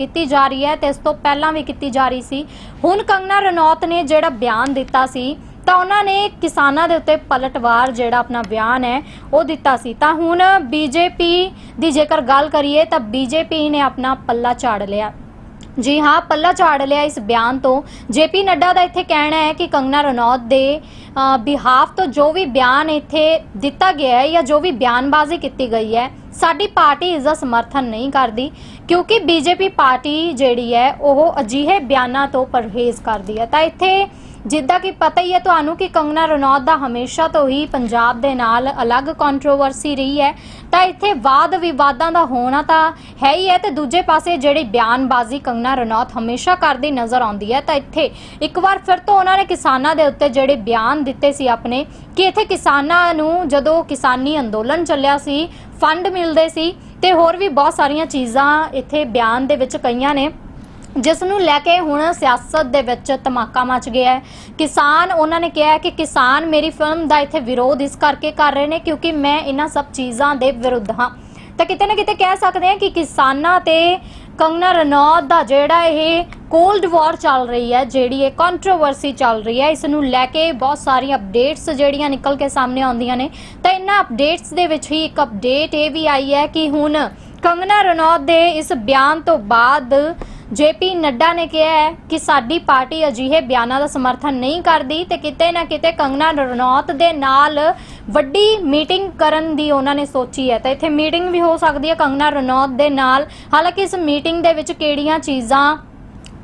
ਕੀਤੀ ਜਾ ਰਹੀ ਹੈ ਤੇ ਇਸ ਤੋਂ ਪਹਿਲਾਂ ਵੀ ਕੀਤੀ ਜਾ ਰਹੀ ਸੀ। ਹੁਣ ਕੰਗਨਾ ਰਣੌਤ ਨੇ ਜਿਹੜਾ ਬਿਆਨ ਦਿੱਤਾ ਸੀ, ਤਾਂ ਉਹਨਾਂ ਨੇ ਕਿਸਾਨਾਂ ਦੇ ਉੱਤੇ ਪਲਟਵਾਰ ਜਿਹੜਾ ਆਪਣਾ ਬਿਆਨ ਹੈ, ਉਹ ਦਿੱਤਾ ਸੀ। ਤਾਂ ਹੁਣ ਬੀਜੇਪੀ ਦੀ ਜੇਕਰ ਗੱਲ ਕਰੀਏ, ਤਾਂ ਬੀਜੇਪੀ ਨੇ ਆਪਣਾ ਪੱਲਾ ਝਾੜ ਲਿਆ। ਜੀ ਹਾਂ, ਪੱਲਾ ਝਾੜ ਲਿਆ ਇਸ ਬਿਆਨ ਤੋਂ। ਜੇਪੀ ਨੱਡਾ ਦਾ ਇੱਥੇ ਕਹਿਣਾ ਹੈ ਕਿ ਕੰਗਨਾ ਰਣੌਤ ਦੇ ਬਿਹਾਫ ਤੋਂ ਜੋ ਵੀ ਬਿਆਨ ਇੱਥੇ ਦਿੱਤਾ ਗਿਆ ਹੈ ਜਾਂ ਜੋ ਵੀ ਬਿਆਨਬਾਜ਼ੀ ਕੀਤੀ ਗਈ ਹੈ, ਸਾਡੀ ਪਾਰਟੀ ਇਸ ਦਾ ਸਮਰਥਨ ਨਹੀਂ ਕਰਦੀ। ਕਿਉਂਕਿ ਬੀਜੇਪੀ ਪਾਰਟੀ ਜਿਹੜੀ ਹੈ ਉਹ ਅਜਿਹੇ ਬਿਆਨਾਂ ਤੋਂ ਪਰਹੇਜ਼ ਕਰਦੀ ਹੈ। ਤਾਂ ਇੱਥੇ ਜਿੱਦਾਂ ਕਿ ਪਤਾ ਹੀ ਹੈ, ਤੁਹਾਨੂੰ ਕਿ ਕੰਗਨਾ ਰਣੌਤ ਦਾ ਹਮੇਸ਼ਾ ਤੋਂ ਹੀ ਪੰਜਾਬ ਦੇ ਨਾਲ ਅਲੱਗ ਕੰਟਰੋਵਰਸੀ ਰਹੀ ਹੈ। ਤਾਂ ਇੱਥੇ ਵਾਦ ਵਿਵਾਦਾਂ ਦਾ ਹੋਣਾ ਤਾਂ ਹੈ ਹੀ ਹੈ ਤੇ ਦੂਜੇ ਪਾਸੇ ਜਿਹੜੀ ਬਿਆਨਬਾਜ਼ੀ ਕੰਗਨਾ ਰਣੌਤ ਹਮੇਸ਼ਾ ਕਰਦੀ ਨਜ਼ਰ ਆਉਂਦੀ ਹੈ, ਤਾਂ ਇੱਥੇ ਇੱਕ ਵਾਰ ਫਿਰ ਤੋਂ ਉਹਨਾਂ ਨੇ ਕਿਸਾਨਾਂ ਦੇ ਉੱਤੇ ਜਿਹੜੇ ਬਿਆਨ ਦਿੱਤੇ ਸੀ ਆਪਣੇ, ਕਿ ਇੱਥੇ ਕਿਸਾਨਾਂ ਨੂੰ ਜਦੋਂ ਕਿਸਾਨੀ ਅੰਦੋਲਨ ਚੱਲਿਆ ਸੀ ਫੰਡ ਮਿਲਦੇ ਸੀ ਤੇ ਹੋਰ ਵੀ ਬਹੁਤ ਸਾਰੀਆਂ ਚੀਜ਼ਾਂ ਇੱਥੇ ਬਿਆਨ ਦੇ ਵਿੱਚ ਕਈਆਂ ਨੇ ਜਿਸ ਨੂੰ ਲੈ ਕੇ ਹੁਣ ਸਿਆਸਤ ਦੇ ਵਿੱਚ ਧਮਾਕਾ ਮਚ ਗਿਆ ਹੈ। ਕਿਸਾਨ, ਉਹਨਾਂ ਨੇ ਕਿਹਾ ਕਿ ਕਿਸਾਨ ਮੇਰੀ ਫਿਲਮ ਦਾ ਇੱਥੇ ਵਿਰੋਧ ਇਸ ਕਰਕੇ ਕਰ ਰਹੇ ਨੇ ਕਿਉਂਕਿ ਮੈਂ ਇਹਨਾਂ ਸਭ ਚੀਜ਼ਾਂ ਦੇ ਵਿਰੁੱਧ ਹਾਂ। ਤਾਂ ਕਿਤੇ ਨਾ ਕਿਤੇ ਕਹਿ ਸਕਦੇ ਹਾਂ ਕਿ ਕਿਸਾਨਾਂ ਤੇ ਕੰਗਨਾ ਰਣੌਤ ਦਾ ਜਿਹੜਾ ਇਹ ਕੋਲਡ ਵਾਰ ਚੱਲ ਰਹੀ ਹੈ, ਜਿਹੜੀ ਇਹ ਕੰਟਰੋਵਰਸੀ ਚੱਲ ਰਹੀ ਹੈ ਇਸ ਨੂੰ ਲੈ ਕੇ ਬਹੁਤ ਸਾਰੀਆਂ ਅਪਡੇਟਸ ਜਿਹੜੀਆਂ ਨਿਕਲ ਕੇ ਸਾਹਮਣੇ ਆਉਂਦੀਆਂ ਨੇ। ਤਾਂ ਇਹਨਾਂ ਅਪਡੇਟਸ ਦੇ ਵਿੱਚ ਹੀ ਇੱਕ ਅਪਡੇਟ ਇਹ ਵੀ ਆਈ ਹੈ ਕਿ ਹੁਣ ਕੰਗਨਾ ਰਣੌਤ ਦੇ ਇਸ ਬਿਆਨ ਤੋਂ ਬਾਅਦ ਜੇਪੀ ਨੱਡਾ ਨੇ ਕਿਹਾ ਹੈ ਕਿ ਸਾਡੀ ਪਾਰਟੀ ਅਜਿਹੇ ਬਿਆਨਾਂ ਦਾ ਸਮਰਥਨ ਨਹੀਂ ਕਰਦੀ ਤੇ ਕਿਤੇ ਨਾ ਕਿਤੇ ਕੰਗਨਾ ਰਣੌਤ ਦੇ ਨਾਲ ਵੱਡੀ ਮੀਟਿੰਗ ਕਰਨ ਦੀ ਉਹਨਾਂ ਨੇ ਸੋਚੀ ਹੈ। ਤਾਂ ਇੱਥੇ ਮੀਟਿੰਗ ਵੀ ਹੋ ਸਕਦੀ ਹੈ ਕੰਗਨਾ ਰਣੌਤ ਦੇ ਨਾਲ। ਹਾਲਾਂਕਿ ਇਸ ਮੀਟਿੰਗ ਦੇ ਵਿੱਚ ਕਿਹੜੀਆਂ ਚੀਜ਼ਾਂ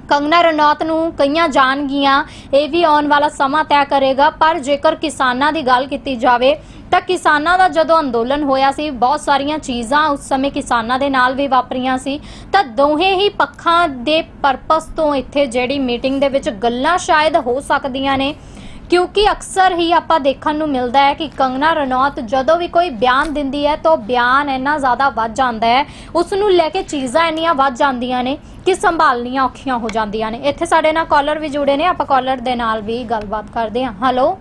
ਕੰਗਨਾ ਰਣੌਤ ਨੂੰ ਕਈਆਂ ਜਾਣਗੀਆਂ, ਇਹ ਵੀ ਆਉਣ ਵਾਲਾ ਸਮਾਂ ਤੈਅ ਕਰੇਗਾ। ਪਰ ਜੇਕਰ ਕਿਸਾਨਾਂ ਦੀ ਗੱਲ ਕੀਤੀ ਜਾਵੇ ਤਾਂ ਕਿਸਾਨਾਂ ਦਾ ਜਦੋਂ ਅੰਦੋਲਨ ਹੋਇਆ ਸੀ, ਬਹੁਤ ਸਾਰੀਆਂ ਚੀਜ਼ਾਂ ਉਸ ਸਮੇਂ ਕਿਸਾਨਾਂ ਦੇ ਨਾਲ ਵੀ ਵਾਪਰੀਆਂ ਸੀ। ਤਾਂ ਦੋਹੇ ਹੀ ਪੱਖਾਂ ਦੇ ਪਰਪਸ ਤੋਂ ਇੱਥੇ ਜਿਹੜੀ ਮੀਟਿੰਗ ਦੇ ਵਿੱਚ ਗੱਲਾਂ ਸ਼ਾਇਦ ਹੋ ਸਕਦੀਆਂ ਨੇ। ਕਿਉਂਕਿ ਅਕਸਰ ਹੀ ਆਪਾਂ ਦੇਖਣ ਨੂੰ ਮਿਲਦਾ ਹੈ ਕਿ ਕੰਗਨਾ ਰਣੌਤ ਜਦੋਂ ਵੀ ਕੋਈ ਬਿਆਨ ਦਿੰਦੀ ਹੈ, ਤਾਂ ਉਹ ਬਿਆਨ ਇੰਨਾ ਜ਼ਿਆਦਾ ਵੱਧ ਜਾਂਦਾ ਹੈ। ਉਸ ਨੂੰ ਲੈ ਕੇ ਚੀਜ਼ਾਂ ਇੰਨੀਆਂ ਵੱਧ ਜਾਂਦੀਆਂ ਨੇ ਕਿ ਸੰਭਾਲਣੀਆਂ ਔਖੀਆਂ ਹੋ ਜਾਂਦੀਆਂ ਨੇ। ਇੱਥੇ ਸਾਡੇ ਨਾਲ ਕਾਲਰ ਵੀ ਜੁੜੇ ਨੇ, ਆਪਾਂ ਕਾਲਰ ਦੇ ਨਾਲ ਵੀ ਗੱਲਬਾਤ ਕਰਦੇ ਹਾਂ। Hello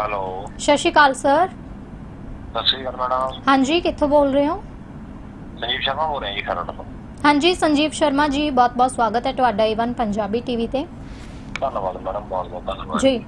hello. ਸਤਿ ਸ਼੍ਰੀ ਅਕਾਲ ਸਰ। ਸਤਿ ਸ਼੍ਰੀ ਅਕਾਲ ਮੈਡਮ। ਹਾਂਜੀ ਕਿੱਥੋਂ ਬੋਲ ਰਹੇ ਹੋ? ਸੰਜੀਵ ਸ਼ਰਮਾ ਬੋਲ ਰਿਹਾ ਜੀ ਖਰੜ ਤੋਂ। ਹਾਂਜੀ ਸੰਜੀਵ ਸ਼ਰਮਾ ਜੀ ਬਹੁਤ ਬਹੁਤ ਸਵਾਗਤ ਹੈ ਤੁਹਾਡਾ ਈਵਨ ਪੰਜਾਬੀ ਟੀਵੀ ਤੇ। ਧੰਨਵਾਦ ਮੈਡਮ ਬਹੁਤ ਬਹੁਤ ਧੰਨਵਾਦ। ਜੀ।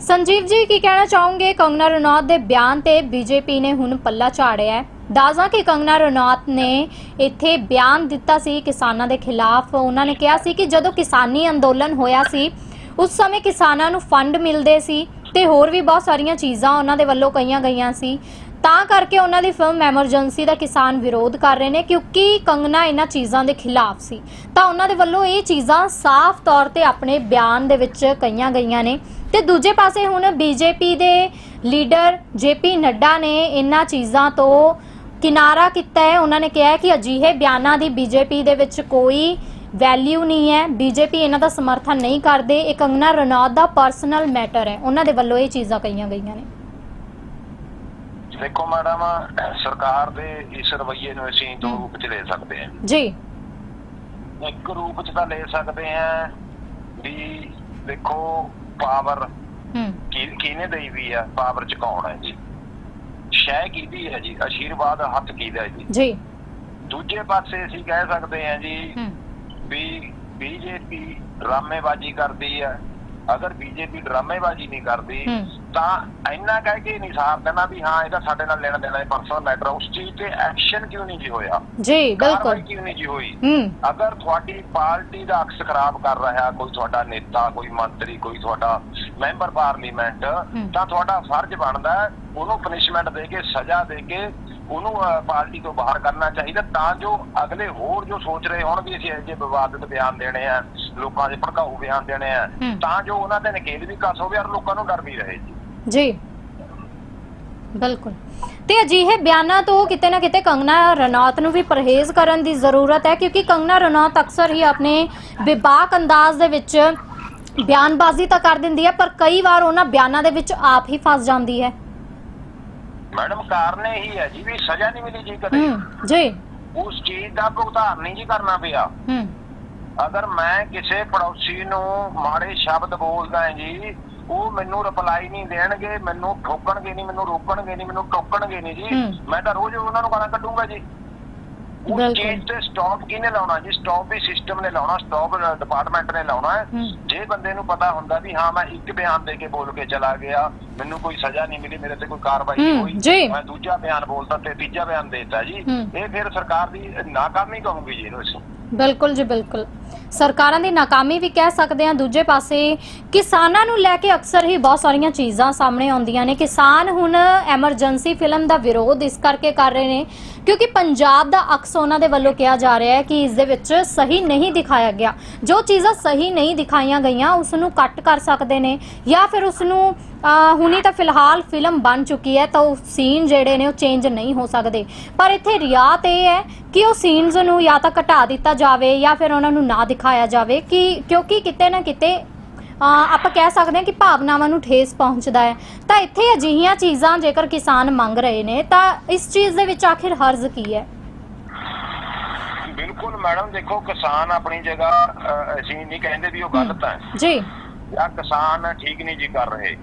ਸੰਜੀਵ ਜੀ ਕੀ ਕਹਿਣਾ ਚਾਹੋਗੇ? ਕੰਗਨਾ ਰਣੌਤ ਦੇ ਬਿਆਨ ਤੇ ਬੀਜੇਪੀ ਨੇ ਹੁਣ ਪੱਲਾ ਝਾੜਿਆ ਹੈ। ਦਾਜ਼ਾ ਕਿ ਕੰਗਨਾ ਰਣੌਤ ਨੇ ਇੱਥੇ ਬਿਆਨ ਦਿੱਤਾ ਸੀ ਕਿਸਾਨਾਂ ਦੇ ਖਿਲਾਫ। ਉਹਨਾਂ ਨੇ ਕਿਹਾ ਸੀ ਕਿ ਜਦੋਂ ਕਿਸਾਨੀ ਅੰਦੋਲਨ ਹੋਇਆ ਸੀ ਉਸ ਸਮੇਂ ਕਿਸਾਨਾਂ ਨੂੰ ਫੰਡ ਮਿਲਦੇ ਸੀ। ਤੇ ਹੋਰ ਵੀ ਬਹੁਤ ਸਾਰੀਆਂ ਚੀਜ਼ਾਂ ਉਹਨਾਂ ਦੇ ਵੱਲੋਂ ਕਹੀਆਂ ਗਈਆਂ ਸੀ। ਤਾਂ ਕਰਕੇ ਉਹਨਾਂ ਦੀ ਫਿਲਮ ਐਮਰਜੈਂਸੀ ਦਾ ਕਿਸਾਨ ਵਿਰੋਧ ਕਰ ਰਹੇ ਨੇ, ਕਿਉਂਕਿ ਕੰਗਨਾ ਇਹਨਾਂ ਚੀਜ਼ਾਂ ਦੇ ਖਿਲਾਫ ਸੀ। ਤਾਂ ਉਹਨਾਂ ਦੇ ਵੱਲੋਂ ਇਹ ਚੀਜ਼ਾਂ ਸਾਫ਼ ਤੌਰ ਤੇ ਆਪਣੇ ਬਿਆਨ ਦੇ ਵਿੱਚ ਕਹੀਆਂ ਗਈਆਂ ਨੇ। ਤੇ ਦੂਜੇ ਪਾਸੇ ਹੁਣ ਬੀਜੇਪੀ ਦੇ ਲੀਡਰ ਜੇਪੀ ਨੱਡਾ ਨੇ ਇਹਨਾਂ ਚੀਜ਼ਾਂ ਤੋਂ ਕਿਨਾਰਾ ਕੀਤਾ ਹੈ। ਉਹਨਾਂ ਨੇ ਕਿਹਾ ਕਿ ਅਜਿਹੇ ਬਿਆਨਾਂ ਦੀ ਬੀਜੇਪੀ ਦੇ ਵਿੱਚ ਕੋਈ ਵੈਲਿਊ ਨਹੀਂ ਹੈ। ਬੀਜੇਪੀ ਇਹਨਾਂ ਦਾ ਸਮਰਥਨ ਨਹੀਂ ਕਰਦੇ। ਇਹ ਕੰਗਨਾ ਰਣੌਤ ਦਾ ਪਰਸਨਲ ਮੈਟਰ ਹੈ। ਉਹਨਾਂ ਦੇ ਵੱਲੋਂ ਇਹ ਚੀਜ਼ਾਂ ਕਹੀਆਂ ਗਈਆਂ ਨੇ। ਦੇਖੋ ਮੈਡਮ ਸਰਕਾਰ ਦੇ ਇਸ ਰਵੱਈਏ ਨੂੰ ਅਸੀਂ ਦੋ ਰੂਪ ਚ ਲੈ ਸਕਦੇ ਹਾਂ। ਜੀ। ਇੱਕ ਰੂਪ ਚ ਤਾਂ ਲੈ ਸਕਦੇ ਹਾਂ ਵੀ ਦੇਖੋ ਪਾਵਰ ਹੂੰ। ਕਿਹਨੇ ਦੇਈ ਵੀ ਆ? ਪਾਵਰ ਚ ਕੌਣ ਹੈ ਜੀ? ਸ਼ੈ ਕਿਹਦੀ ਹੈ ਜੀ? ਆਸ਼ੀਰਵਾਦ ਹੱਥ ਕਿਹਦਾ ਜੀ? ਜੀ। ਦੂਜੇ ਪਾਸੇ ਅਸੀਂ ਕਹਿ ਸਕਦੇ ਹਾਂ ਜੀ ਹੂੰ। ਵੀ ਬੀਜੇਪੀ ਡਰਾਮੇਬਾਜ਼ੀ ਕਰਦੀ ਹੈ ਅਗਰ ਬੀਜੇਪੀ ਡਰਾਮੇਬਾਜ਼ੀ ਨਹੀਂ ਕਰਦੀ ਤਾਂ ਇੰਨਾ ਕਹਿ ਕੇ ਨਹੀਂ ਸਾਰ ਦੇਣਾ ਵੀ ਹਾਂ ਇਹਦਾ ਸਾਡੇ ਨਾਲ ਲੈਣਾ ਦੇਣਾ ਹੈ ਪਰਸਨਲ ਮੈਟਰ ਉਸ ਚੀਜ਼ ਤੇ ਐਕਸ਼ਨ ਕਿਉਂ ਨਹੀਂ ਜੀ ਹੋਇਆ? ਜੀ ਬਿਲਕੁਲ। ਕਿਉਂ ਨਹੀਂ ਜੀ ਹੋਈ? ਅਗਰ ਤੁਹਾਡੀ ਪਾਰਟੀ ਦਾ ਅਕਸ ਖਰਾਬ ਕਰ ਰਿਹਾ ਕੋਈ ਤੁਹਾਡਾ ਨੇਤਾ ਕੋਈ ਮੰਤਰੀ ਕੋਈ ਤੁਹਾਡਾ ਮੈਂਬਰ ਪਾਰਲੀਮੈਂਟ ਤਾਂ ਤੁਹਾਡਾ ਫਰਜ਼ ਬਣਦਾ ਉਹਨੂੰ ਪਨਿਸ਼ਮੈਂਟ ਦੇ ਕੇ ਸਜ਼ਾ ਦੇ ਕੇ ਉਹਨੂੰ ਪਾਰਟੀ ਤੋਂ ਬਾਹਰ ਕਰਨਾ ਚਾਹੀਦਾ ਤਾਂ ਜੋ ਅਗਲੇ ਹੋਰ ਜੋ ਸੋਚ ਰਹੇ ਹੋਣ ਵੀ ਅਸੀਂ ਇਹ ਜਿਹੇ ਵਿਵਾਦਿਤ ਬਿਆਨ ਦੇਣੇ ਆ ਲੋਕਾਂ ਦੇ ਭੜਕਾਊ ਬਿਆਨ ਦੇਣੇ ਆ। ਤਾਂ ਜੋ ਉਹਨਾਂ ਦੇ ਨਕੇਲ ਵੀ ਕੱਸ ਹੋਵੇ ਔਰ ਲੋਕਾਂ ਨੂੰ ਡਰ ਵੀ ਰਹੇ ਜੀ। ਜੀ। ਬਿਲਕੁਲ। ਤੇ ਅਜਿਹੇ ਬਿਆਨਾਂ ਤੋਂ ਕਿਤੇ ਨਾ ਕਿਤੇ ਕੰਗਨਾ ਰਣੌਤ ਨੂੰ ਵੀ ਪਰਹੇਜ਼ ਕਰਨ ਦੀ ਜ਼ਰੂਰਤ ਹੈ ਕਿਉਂਕਿ ਕੰਗਨਾ ਰਣੌਤ ਅਕਸਰ ਹੀ ਆਪਣੇ ਵਿਵਾਕ ਅੰਦਾਜ਼ ਦੇ ਵਿੱਚ ਬਿਆਨਬਾਜ਼ੀ ਤਾਂ ਕਰ ਦਿੰਦੀ ਹੈ ਪਰ ਕਈ ਵਾਰ ਉਹਨਾਂ ਬਿਆਨਾਂ ਦੇ ਵਿੱਚ ਆਪ ਹੀ ਫਸ ਜਾਂਦੀ ਹੈ। ਮੈਡਮ ਕਾਰਨ ਇਹੀ ਹੈ ਜੀ ਵੀ ਸਜ਼ਾ ਨਹੀਂ ਮਿਲੀ ਜੀ ਕਦੇ। ਹੂੰ ਜੀ। ਉਸ ਚੀਜ਼ ਦਾ ਭੁਗਤਾਨ ਨਹੀਂ ਜੀ ਕਰਨਾ ਪਿਆ। ਹੂੰ। ਅਗਰ ਮੈਂ ਕਿਸੇ ਪੜੋਸੀ ਨੂੰ ਮਾੜੇ ਸ਼ਬਦ ਬੋਲਦਾ ਹਾਂ ਜੀ ਉਹ ਮੈਨੂੰ ਰਿਪਲਾਈ ਨਹੀਂ ਦੇਣਗੇ ਮੈਨੂੰ ਠੋਕਣਗੇ ਨਹੀਂ ਮੈਨੂੰ ਰੋਕਣਗੇ ਨਹੀਂ ਮੈਨੂੰ ਟੋਕਣਗੇ ਨਹੀਂ ਜੀ। ਮੈਂ ਤਾਂ ਰੋਜ਼ ਉਹਨਾਂ ਨੂੰ ਗਾਲਾਂ ਕੱਢੂੰਗਾ ਜੀ ਬਿਲਕੁਲ। ਚੀਜ਼ ਤੇ ਸਟਾਪ ਕਿਹਨੇ ਲਾਉਣਾ ਜੀ ਸਟਾਪ ਵੀ ਸਿਸਟਮ ਨੇ ਲਾਉਣਾ ਸਟਾਪ ਡਿਪਾਰਟਮੈਂਟ ਨੇ ਲਾਉਣਾ। ਜੇ ਬੰਦੇ ਨੂੰ ਪਤਾ ਹੁੰਦਾ ਵੀ ਹਾਂ ਮੈਂ ਇੱਕ ਬਿਆਨ ਦੇ ਕੇ ਬੋਲ ਕੇ ਚਲਾ ਗਿਆ ਮੈਨੂੰ ਕੋਈ ਸਜ਼ਾ ਨਹੀਂ ਮਿਲੀ ਮੇਰੇ ਤੇ ਕੋਈ ਕਾਰਵਾਈ ਨਹੀਂ ਜੀ। ਹੋਈ ਮੈਂ ਦੂਜਾ ਬਿਆਨ ਬੋਲਤਾ ਤੇ ਤੀਜਾ ਬਿਆਨ ਦੇਤਾ ਜੀ। ਇਹ ਫਿਰ ਸਰਕਾਰ ਦੀ ਨਾਕਾਮੀ ਕਹੂੰਗੀ ਜੀ ਇਹਨੂੰ ਅਸੀਂ ਬਿਲਕੁਲ ਜੀ, ਬਿਲਕੁਲ। ਸਰਕਾਰਾਂ ਦੀ ਨਾਕਾਮੀ ਵੀ ਕਹਿ ਸਕਦੇ ਹਾਂ। ਦੂਜੇ ਪਾਸੇ ਕਿਸਾਨਾਂ ਨੂੰ ਲੈ ਕੇ ਅਕਸਰ ਹੀ ਬਹੁਤ ਸਾਰੀਆਂ ਚੀਜ਼ਾਂ ਸਾਹਮਣੇ ਆਉਂਦੀਆਂ ਨੇ। ਕਿਸਾਨ ਹੁਣ ਐਮਰਜੈਂਸੀ ਫਿਲਮ ਦਾ ਵਿਰੋਧ ਇਸ ਕਰਕੇ ਕਰ ਰਹੇ ਨੇ ਕਿਉਂਕਿ ਪੰਜਾਬ ਦਾ ਅਕਸ ਉਹਨਾਂ ਦੇ ਵੱਲੋਂ ਕਿਹਾ ਜਾ ਰਿਹਾ ਹੈ ਕਿ ਇਸ ਦੇ ਵਿੱਚ ਸਹੀ ਨਹੀਂ ਦਿਖਾਇਆ ਗਿਆ। ਜੋ ਚੀਜ਼ਾਂ ਸਹੀ ਨਹੀਂ ਦਿਖਾਈਆਂ ਗਈਆਂ ਉਸ ਨੂੰ ਕੱਟ ਕਰ ਸਕਦੇ ਨੇ ਜਾਂ ਫਿਰ ਉਸ ਨੂੰ ਹੁਣੀ ਤਾਂ ਫਿਲਹਾਲ ਫਿਲਮ ਬਣ ਚੁੱਕੀ ਹੈ ਤਾਂ ਉਹ ਸੀਨ ਜਿਹੜੇ ਨੇ ਉਹ ਚੇਂਜ ਨਹੀਂ ਹੋ ਸਕਦੇ। ਪਰ ਇੱਥੇ ਰਿਆਤ ਇਹ ਹੈ ਕਿ ਉਹ ਸੀਨਸ ਨੂੰ ਜਾਂ ਤਾਂ ਘਟਾ ਦਿੱਤਾ ਜਾਵੇ ਜਾਂ ਫਿਰ ਉਹਨਾਂ ਨੂੰ ਨਾ ਦਿਖਾਇਆ ਜਾਵੇ ਕਿ ਕਿਉਂਕਿ ਕਿਤੇ ਨਾ ਕਿਤੇ ਆਪਾਂ ਕਹਿ ਸਕਦੇ ਹਾਂ ਕਿ ਭਾਵਨਾਵਾਂ ਨੂੰ ਠੇਸ ਪਹੁੰਚਦਾ ਹੈ। ਤਾਂ ਇੱਥੇ ਅਜਿਹੀਆਂ ਚੀਜ਼ਾਂ ਜੇਕਰ ਕਿਸਾਨ ਮੰਗ ਰਹੇ ਨੇ ਤਾਂ ਇਸ ਚੀਜ਼ ਦੇ ਵਿੱਚ ਆਖਿਰ ਹਰਜ਼ ਕੀ ਹੈ? ਬਿਲਕੁਲ ਮੈਡਮ ਦੇਖੋ ਕਿਸਾਨ ਆਪਣੀ ਜਗ੍ਹਾ ਅਸੀਂ ਨਹੀਂ ਕਹਿੰਦੇ ਵੀ ਉਹ ਗਲਤ ਹੈ। ਜੀ। ਜਾਂ ਕਿਸਾਨ ਠੀਕ ਨਹੀਂ ਜੀ ਕਰ ਰਹੇ।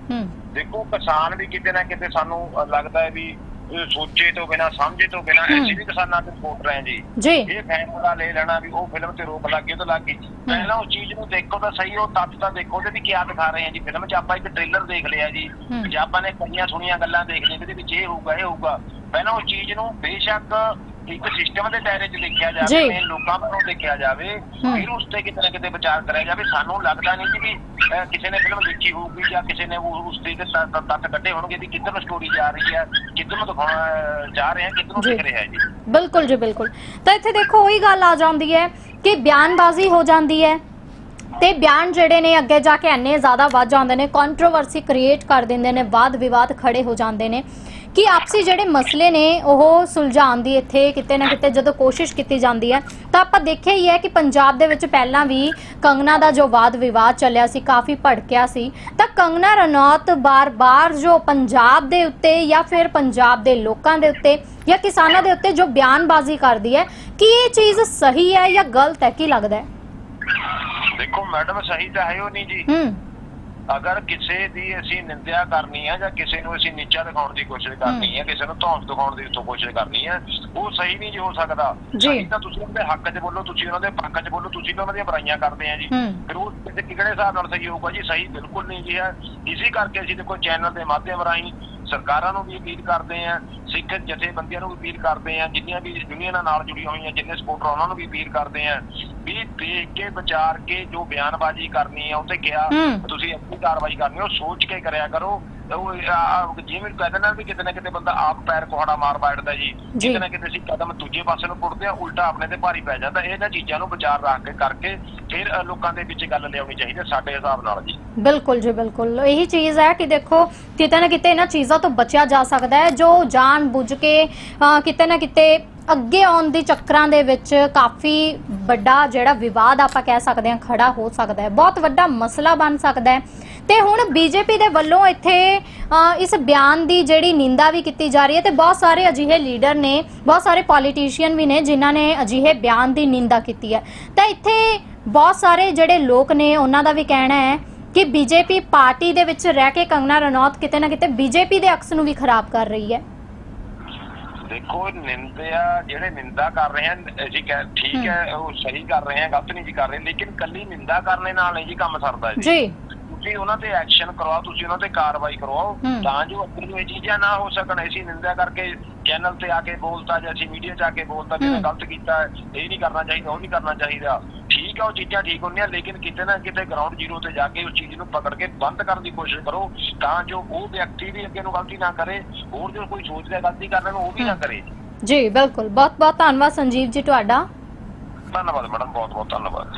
ਦੇਖੋ ਕਿਸਾਨ ਵੀ ਕਿਤੇ ਨਾ ਕਿਤੇ ਸਾਨੂੰ ਲੱਗਦਾ ਹੈ ਵੀ ਇਹ ਸੋਚੇ ਤੋਂ ਬਿਨਾ ਸਮਝੇ ਤੋਂ ਬਿਨਾ। ਅਸੀਂ ਵੀ ਕਿਸਾਨਾਂ ਦੇ ਸਪੋਰਟ ਰਹੇ ਜੀ। ਇਹ ਫੈਸਲਾ ਲੈ ਲੈਣਾ ਵੀ ਉਹ ਫਿਲਮ ਤੇ ਰੋਕ ਲੱਗ ਤਾਂ ਲੱਗ। ਗਈ ਪਹਿਲਾਂ ਉਹ ਚੀਜ਼ ਨੂੰ ਦੇਖੋ ਤਾਂ ਸਹੀ ਉਹ ਤੱਥ ਤਾਂ ਦੇਖੋ ਤੇ ਵੀ ਕੀ ਦਿਖਾ ਰਹੇ ਆ ਜੀ। ਫਿਲਮ 'ਚ ਆਪਾਂ ਇੱਕ ਟ੍ਰੇਲਰ ਦੇਖ ਲਿਆ ਜੀ। ਜੇ ਆਪਾਂ ਨੇ ਕਈਆਂ ਸੁਣੀਆਂ ਗੱਲਾਂ ਦੇਖ ਲਈਆਂ ਇਹਦੇ ਵਿੱਚ ਇਹ ਹੋਊਗਾ ਇਹ ਹੋਊਗਾ। ਪਹਿਲਾਂ ਉਹ ਚੀਜ਼ ਨੂੰ ਬੇਸ਼ੱਕ ਇੱਕ ਸਿਸਟਮ ਦੇ ਦਾਇਰੇ 'ਚ ਦੇਖਿਆ ਜੀ। ਜਾਵੇ ਮੇਨ ਲੋਕਾਂ ਵੱਲੋਂ ਦੇਖਿਆ ਜਾਵੇ। ਫਿਰ ਉਸ ਤੇ ਕਿਤੇ ਨਾ ਕਿਤੇ ਵਿਚਾਰ ਕਰਿਆ ਜਾਵੇ ਸਾਨੂੰ ਲੱਗਦਾ ਨਹੀਂ ਜੀ ਵੀ ਅਹ, ਕਿਸੇ ਨੇ ਫਿਲਮ ਦੇਖੀ ਹੋਊਗੀ ਜਾਂ ਕਿਸੇ ਨੇ ਉਹ- ਉਸ ਦੇ ਤ- ਤ- ਤੱਥ ਕੱਢੇ ਹੋਣਗੇ ਵੀ ਕਿੱਧਰ ਨੂੰ ਸਟੋਰੀ ਜਾ ਰਹੀ ਹੈ ਕਿੱਧਰ ਨੂੰ ਦਿਖਾਉਣਾ ਜਾ ਰਹੇ ਹੈ ਕਿੱਧਰ ਨੂੰ ਜੀ। ਦਿਖ ਰਿਹਾ ਹੈ ਜੀ ਬਿਲਕੁਲ ਜੀ ਬਿਲਕੁਲ ਤਾਂ ਇੱਥੇ ਦੇਖੋ ਉਹੀ ਗੱਲ ਆ ਜਾਂਦੀ ਹੈ ਕਿ ਬਿਆਨਬਾਜ਼ੀ ਹੋ ਜਾਂਦੀ ਹੈ ਤੇ ਬਿਆਨ ਜਿਹੜੇ ਨੇ ਅੱਗੇ ਜਾ ਕੇ ਇੰਨੇ ਜ਼ਿਆਦਾ ਵੱਧ ਜਾਂਦੇ ਨੇ ਕੰਟਰੋਵਰਸੀ ਕ੍ਰੀਏਟ ਕਰ ਦਿੰਦੇ ਨੇ ਵਾਦ ਵਿਵਾਦ ਖੜੇ ਹੋ ਜਾਂਦੇ ਨੇ ਕਿ ਆਪਸੀ ਜਿਹੜੇ ਮਸਲੇ ਨੇ ਉਹ ਸੁਲਝਾਉਣ ਦੀ ਇੱਥੇ ਕਿਤੇ ਨਾ ਕਿਤੇ ਜਦੋਂ ਕੋਸ਼ਿਸ਼ ਕੀਤੀ ਜਾਂਦੀ ਹੈ ਤਾਂ ਆਪਾਂ ਦੇਖਿਆ ਹੀ ਹੈ ਕਿ ਪੰਜਾਬ ਦੇ ਵਿੱਚ ਪਹਿਲਾਂ ਵੀ ਕੰਗਨਾ ਦਾ ਜੋ ਵਾਦ ਵਿਵਾਦ ਚੱਲਿਆ ਸੀ ਕਾਫੀ ਭੜਕਿਆ ਸੀ। ਤਾਂ ਕੰਗਨਾ ਰਣੌਤ ਬਾਰ-ਬਾਰ ਜੋ ਪੰਜਾਬ ਦੇ ਉੱਤੇ ਜਾਂ ਫਿਰ ਪੰਜਾਬ ਦੇ ਲੋਕਾਂ ਦੇ ਉੱਤੇ ਜਾਂ ਕਿਸਾਨਾਂ ਦੇ ਉੱਤੇ ਜੋ ਬਿਆਨਬਾਜ਼ੀ ਕਰਦੀ ਹੈ ਕਿ ਇਹ ਚੀਜ਼ ਸਹੀ ਹੈ ਜਾਂ ਗਲਤ ਹੈ? ਕੀ ਲੱਗਦਾ ਹੈ? ਦੇਖੋ ਮੈਡਮ ਸਹੀ ਤਾਂ ਹੈ ਉਹ ਨਹੀਂ ਜੀ। ਹੂੰ। ਅਗਰ ਕਿਸੇ ਦੀ ਅਸੀਂ ਨਿੰਦਿਆ ਕਰਨੀ ਹੈ ਜਾਂ ਕਿਸੇ ਨੂੰ ਅਸੀਂ ਨੀਚਾ ਦਿਖਾਉਣ ਦੀ ਕੋਸ਼ਿਸ਼ ਕਰਨੀ ਹੈ। ਕਿਸੇ ਨੂੰ ਧੌਂਸ ਦਿਖਾਉਣ ਦੀ ਕੋਸ਼ਿਸ਼ ਕਰਨੀ ਹੈ ਉਹ ਸਹੀ ਨਹੀਂ ਜੀ ਹੋ ਸਕਦਾ। ਜੀ। ਸਹੀ ਤਾਂ ਤੁਸੀਂ ਉਹਨਾਂ ਦੇ ਹੱਕ 'ਚ ਬੋਲੋ ਤੁਸੀਂ ਉਹਨਾਂ ਦੇ ਪੱਖ 'ਚ ਬੋਲੋ ਤੁਸੀਂ ਉਹਨਾਂ ਦੀਆਂ ਬੁਰਾਈਆਂ ਕਰਦੇ ਆ ਜੀ। ਫਿਰ ਉਹ ਕਿਹੜੇ ਹਿਸਾਬ ਨਾਲ ਸਹੀ ਹੋਊਗਾ ਜੀ ਸਹੀ ਬਿਲਕੁਲ ਨਹੀਂ ਜੀ ਹੈ। ਇਸੇ ਕਰਕੇ ਅਸੀਂ ਦੇਖੋ ਚੈਨਲ ਦੇ ਮਾਧਿਅਮ ਰਾਹੀਂ ਸਰਕਾਰਾਂ ਨੂੰ ਵੀ ਅਪੀਲ ਕਰਦੇ ਆ ਸਿੱਖ ਜਥੇਬੰਦੀਆਂ ਨੂੰ ਵੀ ਅਪੀਲ ਕਰਦੇ ਆ ਜਿੰਨੀਆਂ ਵੀ ਯੂਨੀਅਨਾਂ ਨਾਲ ਜੁੜੀਆਂ ਹੋਈਆਂ ਜਿੰਨੇ ਸਪੋਰਟਰ ਉਹਨਾਂ ਨੂੰ ਵੀ ਅਪੀਲ ਕਰਦੇ ਆ ਵੀ ਦੇਖ ਕੇ ਵਿਚਾਰ ਕੇ ਜੋ ਬਿਆਨਬਾਜ਼ੀ ਕਰਨੀ ਆ ਉਹ ਤੇ ਕਿਹਾ। ਤੁਸੀਂ ਆਪਣੀ ਕਾਰਵਾਈ ਕਰਨੀ ਉਹ ਸੋਚ ਕੇ ਕਰਿਆ ਕਰੋ ਉਹ ਜਿਵੇਂ ਕਹਿੰਦੇ ਨਾ ਵੀ ਕਿਤੇ ਨਾ ਕਿਤੇ ਬੰਦਾ ਆਪ ਪੈਰ ਕੁਹਾੜਾ ਮਾਰ ਬੈਠਦਾ ਜੀ। ਕਿਤੇ ਨਾ ਕਿਤੇ ਅਸੀਂ ਕਦਮ ਦੂਜੇ ਪਾਸੇ ਨੂੰ ਪੁੱਟਦੇ ਆ ਉਲਟਾ ਆਪਣੇ ਤੇ ਭਾਰੀ ਪੈ ਜਾਂਦਾ। ਇਹਨਾਂ ਚੀਜ਼ਾਂ ਨੂੰ ਵਿਚਾਰ ਰੱਖ ਕੇ ਕਰਕੇ ਫਿਰ ਲੋਕਾਂ ਦੇ ਵਿੱਚ ਗੱਲ ਲਿਆਉਣੀ ਚਾਹੀਦੀ ਹੈ ਸਾਡੇ ਹਿਸਾਬ ਨਾਲ ਜੀ। ਬਿਲਕੁਲ ਜੀ ਬਿਲਕੁਲ। ਇਹੀ ਚੀਜ਼ ਹੈ ਕਿ ਦੇਖੋ ਕਿਤੇ ਨਾ ਕਿਤੇ ਇਹਨਾਂ ਚੀਜ਼ਾਂ ਤੋਂ ਬਚਿਆ ਜਾ ਸਕਦਾ ਹੈ ਜੋ ਜਾਣ ਬੁੱਝ ਕੇ ਕਿਤੇ ਨਾ ਕਿਤੇ ਅੱਗੇ ਆਉਣ ਦੀ ਚੱਕਰਾਂ ਦੇ ਵਿੱਚ ਕਾਫੀ ਵੱਡਾ ਜਿਹੜਾ ਵਿਵਾਦ ਆਪਾਂ ਕਹਿ ਸਕਦੇ ਹਾਂ ਖੜਾ ਹੋ ਸਕਦਾ ਹੈ। ਬਹੁਤ ਵੱਡਾ ਮਸਲਾ ਬਣ ਸਕਦਾ ਹੈ। ਤੇ ਹੁਣ ਬੀਜੇਪੀ ਦੇ ਵੱਲੋਂ ਇੱਥੇ ਇਸ ਬਿਆਨ ਦੀ ਜਿਹੜੀ ਨਿੰਦਾ ਵੀ ਕੀਤੀ ਜਾ ਰਹੀ ਹੈ ਤੇ ਬਹੁਤ ਸਾਰੇ ਅਜਿਹੇ ਲੀਡਰ ਨੇ, ਬਹੁਤ ਸਾਰੇ ਪੋਲੀਟੀਸ਼ੀਅਨ ਵੀ ਨੇ ਜਿਨ੍ਹਾਂ ਨੇ ਅਜਿਹੇ ਬਿਆਨ ਦੀ ਨਿੰਦਾ ਕੀਤੀ ਹੈ। ਤਾਂ ਇੱਥੇ ਬਹੁਤ ਸਾਰੇ ਜਿਹੜੇ ਲੋਕ ਨੇ, ਉਹਨਾਂ ਦਾ ਵੀ ਕਹਿਣਾ ਹੈ ਕਿ ਬੀਜੇਪੀ ਪਾਰਟੀ ਦੇ ਵਿੱਚ ਰਹਿ ਕੇ ਕੰਗਨਾ ਰਣੌਤ ਕਿਤੇ ਨਾ ਕਿਤੇ ਬੀਜੇਪੀ ਦੇ ਅਕਸ ਨੂੰ ਵੀ ਖਰਾਬ ਕਰ ਰਹੀ ਹੈ। ਦੇਖੋ ਨਿੰਦਿਆ ਜਿਹੜੇ ਨਿੰਦਾ ਕਰ ਰਹੇ ਹਨ ਅਸੀਂ ਕਹਿ ਠੀਕ ਹੈ ਉਹ ਸਹੀ ਕਰ ਰਹੇ ਆ ਗਲਤ ਨਹੀਂ ਜੀ ਕਰ ਰਹੇ ਲੇਕਿਨ ਕੱਲੀ ਨਿੰਦਾ ਕਰਨੇ ਨਾਲ ਨਹੀਂ ਜੀ ਕੰਮ ਸਰਦਾ ਜੀ। ਜੀ। ਤੁਸੀਂ ਉਹਨਾਂ ਤੇ ਐਕਸ਼ਨ ਕਰਵਾਓ ਤੁਸੀਂ ਉਹਨਾਂ ਤੇ ਕਾਰਵਾਈ ਕਰਵਾਓ ਹੂੰ। ਤਾਂ ਜੋ ਅੱਗੇ ਨੂੰ ਇਹ ਚੀਜ਼ਾਂ ਨਾ ਹੋ ਸਕਣ। ਅਸੀਂ ਨਿੰਦਿਆ ਕਰਕੇ ਚੈਨਲ ਤੇ ਆ ਕੇ ਬੋਲਤਾ ਜਾਂ ਅਸੀਂ ਮੀਡੀਆ 'ਚ ਆ ਕੇ ਬੋਲਤਾ ਵੀ ਇਹਨੇ ਹੂੰ। ਗਲਤ ਕੀਤਾ ਹੈ, ਇਹ ਨਹੀਂ ਕਰਨਾ ਚਾਹੀਦਾ ਉਹ ਨਹੀਂ ਕਰਨਾ ਚਾਹੀਦਾ। ਠੀਕ ਆ ਉਹ ਚੀਜ਼ਾਂ ਠੀਕ ਹੁੰਦੀਆਂ ਲੇਕਿਨ ਕਿਤੇ ਨਾ ਕਿਤੇ ਗਰਾਊਂਡ ਜ਼ੀਰੋ ਤੇ ਜਾ ਕੇ ਉਸ ਚੀਜ਼ ਨੂੰ ਪਕੜ ਕੇ ਬੰਦ ਕਰਨ ਦੀ ਕੋਸ਼ਿਸ਼ ਕਰੋ ਤਾਂ ਜੋ ਉਹ ਵਿਅਕਤੀ ਵੀ ਅੱਗੇ ਨੂੰ ਗਲਤੀ ਨਾ ਕਰੇ ਹੋਰ ਜੋ ਕੋਈ ਸੋਚਦਾ ਗਲਤੀ ਕਰਨ ਨੂੰ ਉਹ ਵੀ ਨਾ। ਕਰੇ। ਜੀ ਬਿਲਕੁਲ। ਬਹੁਤ ਬਹੁਤ ਧੰਨਵਾਦ ਸੰਜੀਵ ਜੀ ਤੁਹਾਡਾ। ਧੰਨਵਾਦ ਮੈਡਮ ਬਹੁਤ ਬਹੁਤ ਧੰਨਵਾਦ।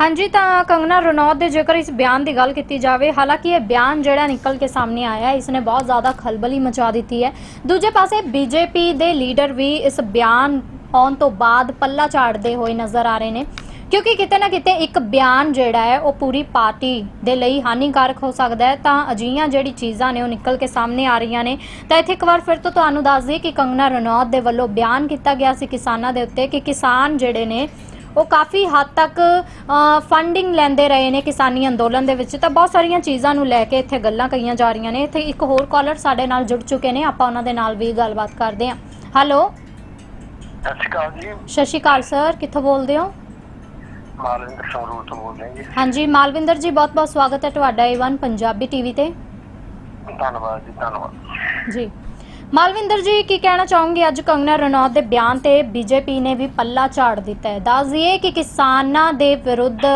ਹਾਂਜੀ ਤਾਂ ਕੰਗਨਾ ਰਣੌਤ ਦੇ ਜੇਕਰ ਇਸ ਬਿਆਨ ਦੀ ਗੱਲ ਕੀਤੀ ਜਾਵੇ ਹਾਲਾਂਕਿ ਇਹ ਬਿਆਨ ਜਿਹੜਾ ਨਿਕਲ ਕੇ ਸਾਹਮਣੇ ਆਇਆ ਇਸ ਨੇ ਬਹੁਤ ਜ਼ਿਆਦਾ ਖਲਬਲੀ ਮਚਾ ਦਿੱਤੀ ਹੈ। ਦੂਜੇ ਪਾਸੇ ਬੀਜੇਪੀ ਦੇ ਲੀਡਰ ਵੀ ਇਸ ਬਿਆਨ ਆਉਣ ਤੋਂ ਬਾਅਦ ਪੱਲਾ ਝਾੜਦੇ ਹੋਏ ਨਜ਼ਰ ਆ ਰਹੇ ਨੇ। ਕਿਉਂਕਿ ਕਿਤੇ ਨਾ ਕਿਤੇ ਇੱਕ ਬਿਆਨ ਜਿਹੜਾ ਹੈ ਉਹ ਪੂਰੀ ਪਾਰਟੀ ਦੇ ਲਈ ਹਾਨੀਕਾਰਕ ਹੋ ਸਕਦਾ ਹੈ। ਤਾਂ ਅਜਿਹੀਆਂ ਜਿਹੜੀ ਚੀਜ਼ਾਂ ਨੇ ਉਹ ਨਿਕਲ ਕੇ ਸਾਹਮਣੇ ਆ ਰਹੀਆਂ ਨੇ। ਤਾਂ ਇੱਥੇ ਇੱਕ ਵਾਰ ਫਿਰ ਤੋਂ ਤੁਹਾਨੂੰ ਦੱਸ ਦਈਏ ਕਿ ਕੰਗਨਾ ਰਣੌਤ ਦੇ ਵੱਲੋਂ ਬਿਆਨ ਕੀਤਾ ਗਿਆ ਸੀ ਕਿਸਾਨਾਂ ਦੇ ਉੱਤੇ ਕਿ ਕਿਸਾਨ ਜਿਹੜੇ ਨੇ ਉਹ ਕਾਫੀ ਹੱਦ ਤੱਕ ਫੰਡਿੰਗ ਲੈਂਦੇ ਰਹੇ ਨੇ ਕਿਸਾਨੀ ਅੰਦੋਲਨ ਦੇ ਵਿੱਚ। ਤਾਂ ਬਹੁਤ ਸਾਰੀਆਂ ਚੀਜ਼ਾਂ ਨੂੰ ਲੈ ਕੇ ਇੱਥੇ ਗੱਲਾਂ ਕਹੀਆਂ ਜਾ ਰਹੀਆਂ ਨੇ। ਇੱਥੇ ਇੱਕ ਹੋਰ ਕਾਲਰ ਸਾਡੇ ਨਾਲ ਜੁੜ ਚੁੱਕੇ ਨੇ। ਆਪਾਂ ਉਹਨਾਂ ਦੇ ਨਾਲ ਵੀ ਗੱਲਬਾਤ ਕਰਦੇ ਹਾਂ। ਹੈਲੋ ਸਤਿ ਸ਼੍ਰੀ ਅਕਾਲ ਜੀ। ਸਤਿ ਸ਼੍ਰੀ ਅਕਾਲ ਸਰ ਕਿੱਥੋਂ ਬੋਲਦੇ ਹੋ? ਮਾਲਵਿੰਦਰ ਸੰਗਰੂਰ ਤੋਂ ਬੋਲ ਰਹੇ ਜੀ। ਹਾਂਜੀ ਮਾਲਵਿੰਦਰ ਜੀ ਬਹੁਤ-ਬਹੁਤ ਸਵਾਗਤ ਹੈ ਤੁਹਾਡਾ ਏਵਨ ਪੰਜਾਬੀ ਟੀਵੀ ਤੇ। ਧੰਨਵਾਦ ਜੀ ਧੰਨਵਾਦ। ਜੀ। ਮਾਲਵਿੰਦਰ ਜੀ ਕੀ ਕਹਿਣਾ ਚਾਹੋਗੇ? ਅੱਜ ਕੰਗਨਾ ਰਣੌਤ ਦੇ ਬਿਆਨ ਤੇ ਬੀਜੇਪੀ ਨੇ ਵੀ ਪੱਲਾ ਝਾੜ ਦਿੱਤਾ ਹੈ। ਦੱਸ ਦਈਏ ਕਿ ਕਿਸਾਨਾਂ ਦੇ ਵਿਰੁੱਧ